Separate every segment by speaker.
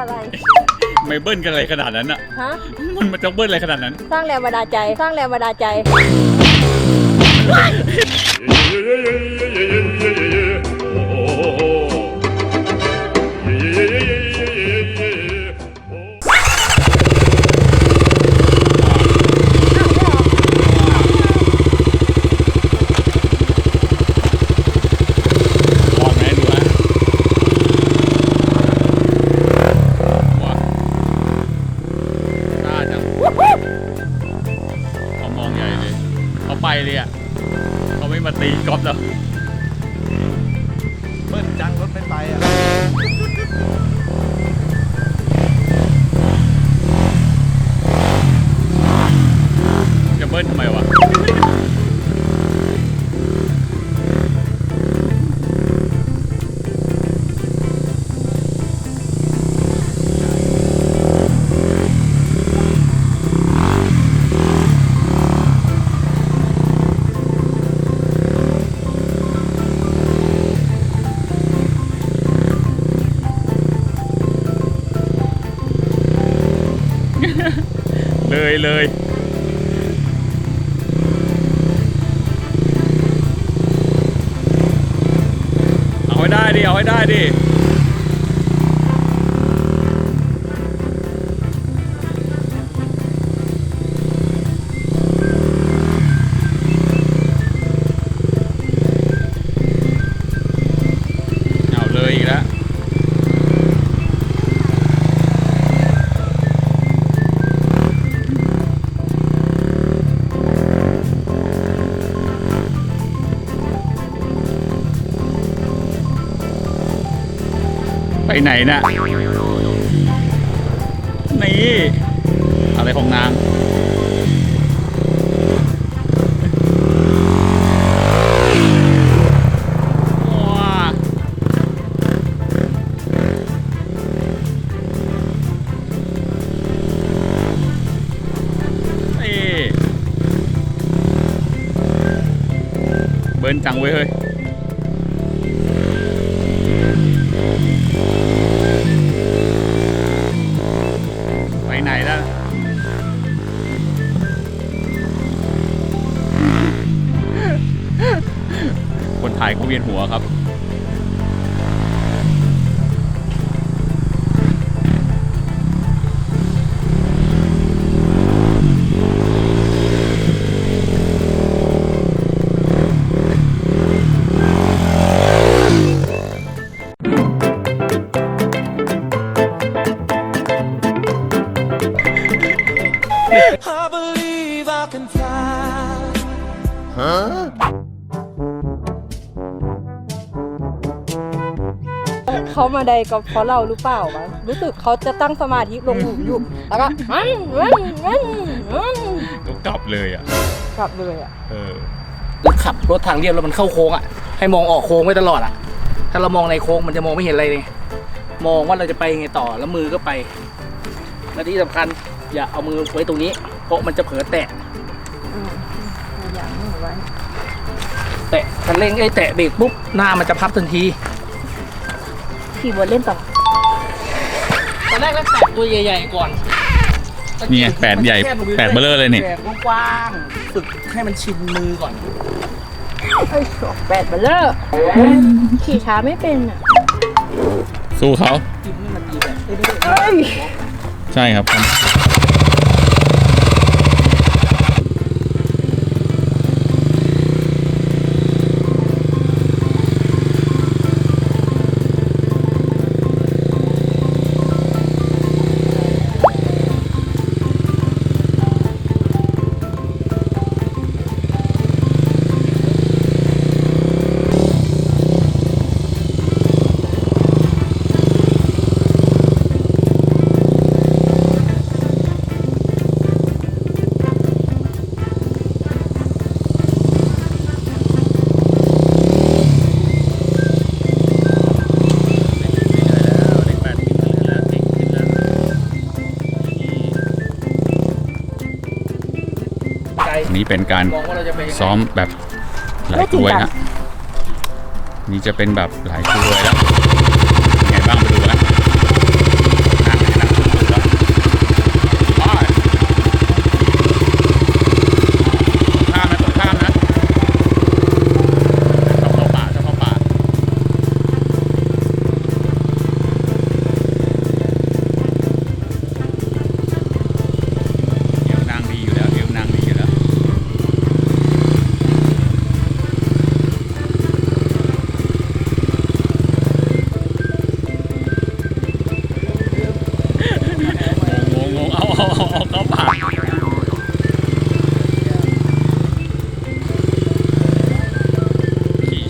Speaker 1: อะไร ไม่เบิ้ลกันอะไรขนาดนั้นอะ
Speaker 2: ฮะ
Speaker 1: มันมันจะเบิ้ลอะไรขนาดนั้น
Speaker 2: สร้างแรงบันดาลใจ สร้างแรงบันดาลใจ
Speaker 1: ไปเลยอะเขาไม่มาตีกอล์ฟแล้ว
Speaker 3: เบิ้ลจังรถไม่ไปอะ
Speaker 1: จะเบิ้ลทำไมวะ เลยเลยเอาให้ได้ดิ เอาให้ได้ดิ ไปไหนน่ะนี่ อะไรของนางว้านี่เบิร์นจังเว้ยเฮ้ย ไปไหนล้วคนถ่ายก็เวียนหัวครับ
Speaker 2: มาใดก็เพราะเราหรือเปล่าวะรู้สึกเขาจะตั้งสมาธิลงหลุมอยู่ แล้วก็มันมันมันมัน
Speaker 1: ก็กลับเลยอะ
Speaker 2: กลับเลยอะ
Speaker 1: เออ
Speaker 4: รถขับรถทางเรียบแล้วมันเข้าโค้งอะ ให้มองออกโค้งไว้ตลอดอะ ถ้าเรามองในโค้งมันจะมองไม่เห็นอะไรเลย มองว่าเราจะไปยังไงต่อแล้วมือก็ไป และที่สำคัญอย่าเอามือไว้ตรงนี้ เพราะมันจะเผลอแตะ
Speaker 2: อย่างนี้ไว้
Speaker 4: แตะคันเร่งไอ้ยแตะเบรกปุ๊บหน้ามันจะพับทันที
Speaker 2: ขี่บนเล่นต่อ
Speaker 4: ตอนแรกแล้วแตะตัวใหญ่ๆก่อน
Speaker 1: นี่ไงแปดใหญ่แปดเบลอเลยนี่
Speaker 4: แปดกว้างๆฝึกให้มันชินมือก่อน
Speaker 2: เอ้ยแปดเบลเลอร์ขี่ช้าไม่เป็นอะ
Speaker 1: สู้เขา
Speaker 4: จิ้มให้มันดีแบบเอ้ย
Speaker 2: เอ้ย
Speaker 1: ใช่ครับ เป็นการ
Speaker 4: มองว่าเราจะไปยังไง
Speaker 1: ซ้อมแบบหลายตัวฮะนี่จะเป็นแบบหลายตัวแล้วยังไงบ้างไปดูนะนั่งนั่งดูแล้ว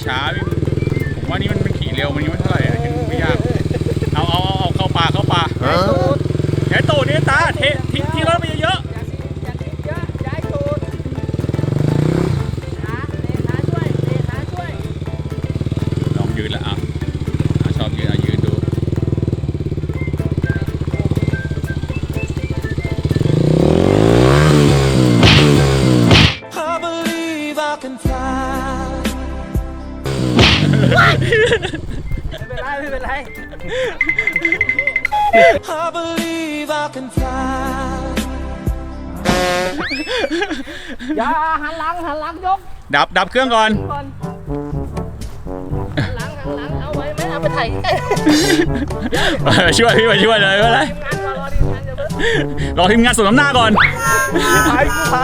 Speaker 1: ช้าพี่ผม ว่านี่มันเป็นขี่เร็วมันยังไม่เท่าไหร่อะยังไม่ยากเอาเอาเอาเอาเข้าป่าเข้าป่า
Speaker 5: I believe I can fly.
Speaker 4: อย่าหันหลังหันหลังยก
Speaker 1: ดับดับเครื่องก่อน
Speaker 4: ก่อนหันหลังหันหลังเอาไว้ไหมเอาไปถ่ายใกล้
Speaker 1: มาช่วยพี่มาช่วยเลยไม่เป็นไร
Speaker 4: ๆงานรอรอดีงานจะเพิ่ง
Speaker 1: รอทีมงานสวมน้ำหน้าก่อน
Speaker 3: ไปกูไป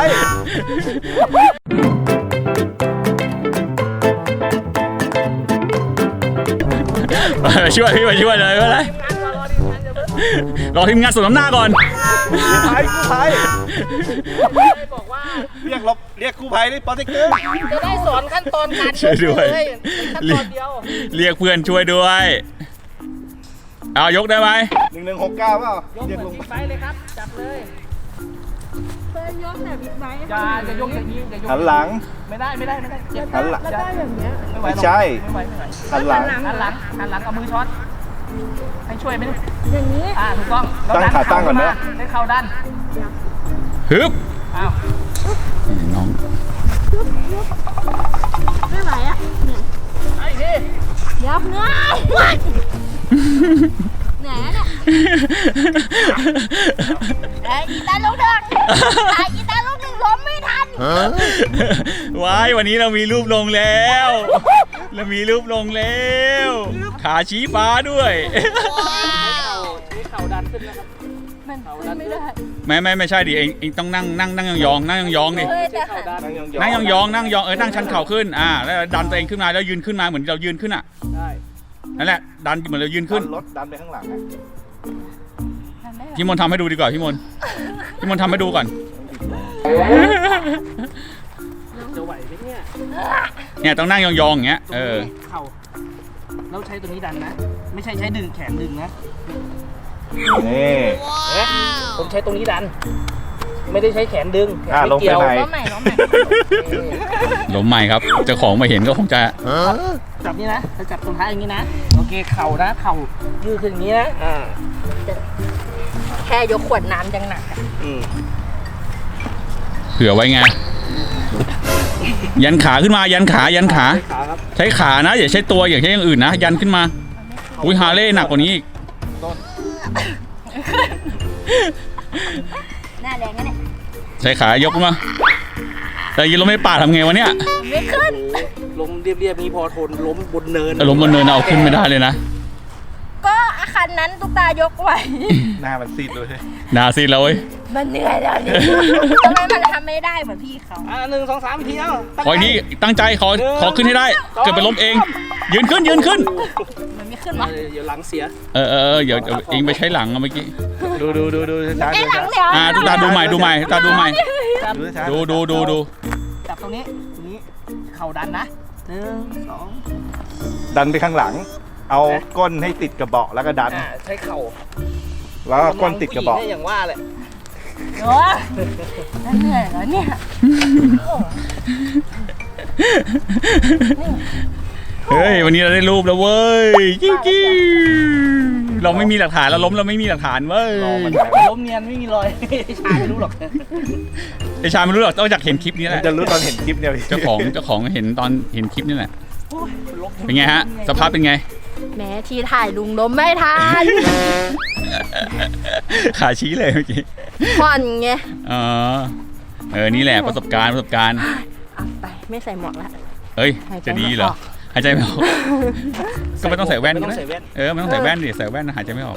Speaker 1: มาช่วยพี่มาช่วยเลยไม่เป็นไร
Speaker 4: งานรอรอดีงานจะเพิ่ง
Speaker 1: รอทีมงานสวมน้ำหน้าก่อน
Speaker 3: ไปกูไป
Speaker 4: ไม่บอกว่า
Speaker 3: เรียกรบเรียกกู้ภัยนี่ปอเต็กตึง
Speaker 4: จะได้สอนขั้นตอนการ
Speaker 1: ช่วยด้วย
Speaker 4: เลยขั้นตอนเดียว
Speaker 1: เรียกเพื่อนช่วยด้วย เอายกได้ไหม
Speaker 3: หนึ่งหนึ่งหกเก้าเปล่าย
Speaker 4: กเห
Speaker 3: เรียก
Speaker 4: มือน
Speaker 3: ลง
Speaker 4: บิ๊กไบค์เลยครับ จับเลย
Speaker 2: เคยยกแต่บิ๊กไบค์
Speaker 4: อย่าอย่ายกอย่างนี้อย่ายก
Speaker 3: หันหลัง
Speaker 4: ไม่ได้ไม่ได้ไม่ได้เจ็บ
Speaker 3: หันหลัง
Speaker 2: แล้วได้แบบเนี้ย
Speaker 4: ไม่ไหว
Speaker 3: ไม่
Speaker 4: หรอก
Speaker 3: ใช่
Speaker 4: ไม่ไหวไม่ไหว
Speaker 3: หันหลัง
Speaker 4: หันหลังหันหลังเอามือช็อตให้ช่วยไหมเนี่ย
Speaker 2: อย่างนี้
Speaker 4: อ่าถูกต้องแล้ว
Speaker 3: ตั้ง
Speaker 4: ดัน
Speaker 3: ขาตั้งก่อนนะ
Speaker 4: ได้เข่าดัน
Speaker 1: ฮึบ
Speaker 4: อ้าว
Speaker 1: น้อง
Speaker 2: ไม่ไหวอะ
Speaker 4: ไอ้พี่
Speaker 2: ยับเนื้อเหนื่อย แล้วเนี่ยไอ้อีตาลูกหนึ่งไอ้อีตาลูกหนึ่งล้มไม่ทัน
Speaker 1: ว้ายวันนี้เรามีรูปลงแล้ว เรามีรูปลงแล้ว ขาชี้ฟ้าด้วย
Speaker 4: นี่เข่าดันขึ้นนะครับ
Speaker 2: มันขึ้นไม่ได้
Speaker 1: ไม่ไม่ไม่ใช่ดิเองเองต้องนั่งนั่งนั่งยองๆนั่งยองๆดิ
Speaker 2: เฮ้ย
Speaker 4: ไม่ใช่
Speaker 2: แต่
Speaker 4: เข่าดัน
Speaker 3: นั่งยองๆ
Speaker 1: นั่งยองๆนั่งยองเออนั่งชันเข่าขึ้นอ่าแล้วดันตัวเองขึ้นมาแล้วยืนขึ้นมาเหมือนเรายืนขึ้นอะ
Speaker 4: ใช่
Speaker 1: นั่นแหละดันเหมือนเรายืน
Speaker 3: ขึ้
Speaker 1: ขึ้
Speaker 3: น
Speaker 1: น
Speaker 3: รถดันไปข้างหลังนะ
Speaker 1: พี่มนต์ทำให้ดูดีกว่าพี่มนต์พี่มนต์ทำให้ดูก่อน
Speaker 4: จะไหวไหมเนี่ย
Speaker 1: เนี่ยต้องนั่งยองๆอย่างเงี้ย เออ
Speaker 4: เข่าแล้วใช้ตัวนี้ดันนะ ไม่ใช่ใช้ดึงแขนดึงนะ
Speaker 3: นี่
Speaker 4: เอ๊ะผมใช้ตรงนี้ดัน ไม่ได้ใช้แขนดึงแขน
Speaker 3: อะ
Speaker 4: ไม่
Speaker 3: ลงไป
Speaker 4: เกี่ยว
Speaker 3: ไหน
Speaker 2: ล้มใหม่ล้มใหม่
Speaker 1: ล้มใหม่ครับเจ้าของมาเห็นก็คงจะ
Speaker 4: จับนี่นะจะจับตรงท้ายอย่างนี้นะ โอเค เข่านะ เข่ายืดขึ้นอย่างนี้นะ อ่า
Speaker 2: แค่ยกขวดน้ำยังหนักอะ
Speaker 4: อืม
Speaker 1: เผื่อไว้ไงยันขาขึ้นมายันขายันขา
Speaker 4: ใช้ขาครับ
Speaker 1: ใช้ขานะ อย่าใช้ตัวอย่าใช้อย่างอื่นนะ ยันขึ้นมา อุ้ยฮาเล่หนักกว่านี้อีก
Speaker 2: หน้าแดงนะเนี่ย
Speaker 1: ใช้ขายกขึ้นมาแต่ยืนล้มในป่าทำไงวะเนี่ย
Speaker 2: ไม่ขึ้น
Speaker 4: ล้มเรียบๆนี้พอทนล้มบนเนิน
Speaker 1: ล้มบนเนินเอาขึ้นไม่ได้เลยนะ
Speaker 2: ก็อาคันนั้นตุ๊กตายกไหว
Speaker 3: หน้ามันซีดเลย
Speaker 1: นาซีแล้วเว้ย
Speaker 2: มันเหนื่อยแล้วนี่ ทำไมมันทำไม่ได้เหมือนพี่เขา
Speaker 4: อ่าหนึ่งสองสามอีกทีเอ้าตั้ง
Speaker 1: ขออีกทีตั้งใจขอขอขึ้นให้ได้ เกิดไปล้มเอง ยืนขึ้นยืนขึ้น
Speaker 2: มันไม่ขึ้น
Speaker 4: ใจ
Speaker 2: วะ
Speaker 4: เดี๋ยวหลังเสีย
Speaker 1: เออเออเออเดี๋ยวเดี๋ยวเองไปใช้หลังอะเมื่อกี้
Speaker 3: ดูดูดูดูช้า
Speaker 2: ไอ้
Speaker 3: ดู
Speaker 2: หลั
Speaker 3: ช้าง
Speaker 2: เดี๋ยว
Speaker 1: อ่าตุ๊กตาดูใหม่ดูใหม่ตุ๊กตาดูใหม่
Speaker 3: ดูช้า
Speaker 1: ดูดูดูดู
Speaker 4: จับตรงนี้ตรงนี้เข่าดันนะหนึ่งสอง
Speaker 3: ดันไปข้างหลัง เอาก้นให้ติดกระเบาะแล้วก็ดัน
Speaker 4: อ่าใช้เข่า
Speaker 3: แล้วก็ก้นติดกระเบาะ
Speaker 4: ผู้หญิงเนี่ยอย่างว่าแหละ
Speaker 2: โอ้เหนื่อยแล้วเนี่ย
Speaker 1: เฮ้ยวันนี้เราได้รูปแล้วเว้ยกิ้วกิ้วเราไม่มีหลักฐานเราล้มเราไม่มีหลักฐานเว้ย
Speaker 3: รอมัน
Speaker 4: ล้มเนียนไม่มีรอยชายไม่รู้หรอก
Speaker 1: ไอชายไม่รู้หรอกต้องจากเห็นคลิปนี้แห
Speaker 3: มัน
Speaker 1: ละ
Speaker 3: จะรู้ตอนเห็นคลิปเนี่ยพี่
Speaker 1: เจ้าของเจ้าของเห็นตอนเห็นคลิปนี่แหละเป็นไงฮะ สภาพเป็นไง
Speaker 2: แหม้ทีถ่ายลุงล้มไม่ทัน
Speaker 1: ขาชี้เลยเมื่อกี้
Speaker 2: ผ่อนไง
Speaker 1: อ๋อเออนี่แหละประสบการณ์ประสบการณ์
Speaker 2: เอาไปไม่ใส่หมวกแล้ว
Speaker 1: เฮ้ย
Speaker 2: หายใจ
Speaker 1: จะดี
Speaker 2: ไม่
Speaker 1: เหรอ
Speaker 2: ออก
Speaker 1: หายใจไม่ออกก็ไม่ต้องใส่แว่น
Speaker 4: ไม่
Speaker 1: ก็
Speaker 4: ต้อง
Speaker 1: ได้
Speaker 4: ใส่แว่น
Speaker 1: เออไม่ต้องใส่แว่นดิใส่แว่นหายใจไม่ออก